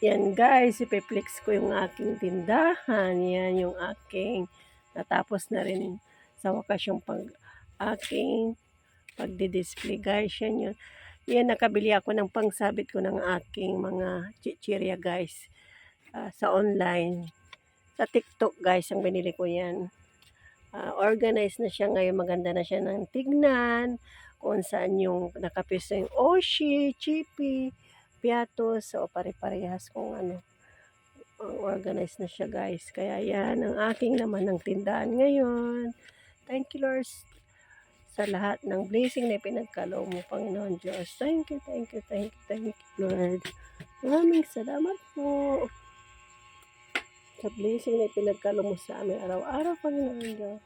Yan guys, ipiplex ko yung aking tindahan. Yan yung aking natapos na rin sa wakas yung pag aking pagdi-display guys. Yan yun. Yan, nakabili ako ng pangsabit ko ng aking mga chichirya guys. ah, sa online. Sa TikTok guys, ang binili ko yan. Ah, organized na siya ngayon. Maganda na siya ng tignan. Kung saan yung nakapisto yung Oshi, Chippy, Piatos. So, pare-parehas kung ano. Ang organized na siya guys. Kaya yan ang aking naman ng tindahan ngayon. Thank you Lord sa lahat ng blessing na pinagkalaw mo, Panginoon Diyos. Thank you, thank you, thank you, thank you, Lord. Maraming salamat po sa blessing na pinagkalaw mo sa amin araw-araw, Panginoon Diyos.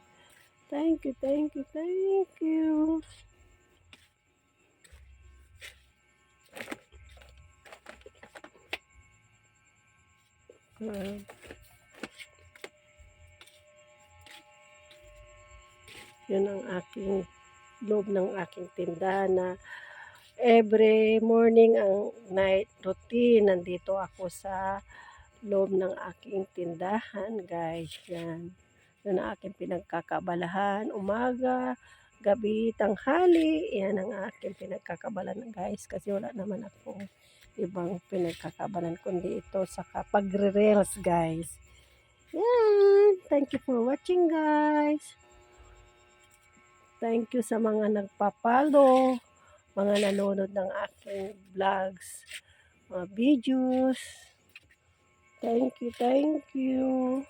Thank you, thank you, thank you. Ah. Yun ang aking loob ng aking tindahan na every morning ang night routine. Nandito ako sa loob ng aking tindahan, guys. Yan. Yun ang aking pinagkakabalahan. Umaga, gabi, tanghali. Yan ang aking pinagkakabalan, guys. Kasi wala naman akong ibang pinagkakabalan kundi ito sa pagre-reels, guys. Yan. Thank you for watching, guys. Thank you sa mga nagpapalo, mga nanonood ng aking vlogs, mga videos. Thank you, thank you.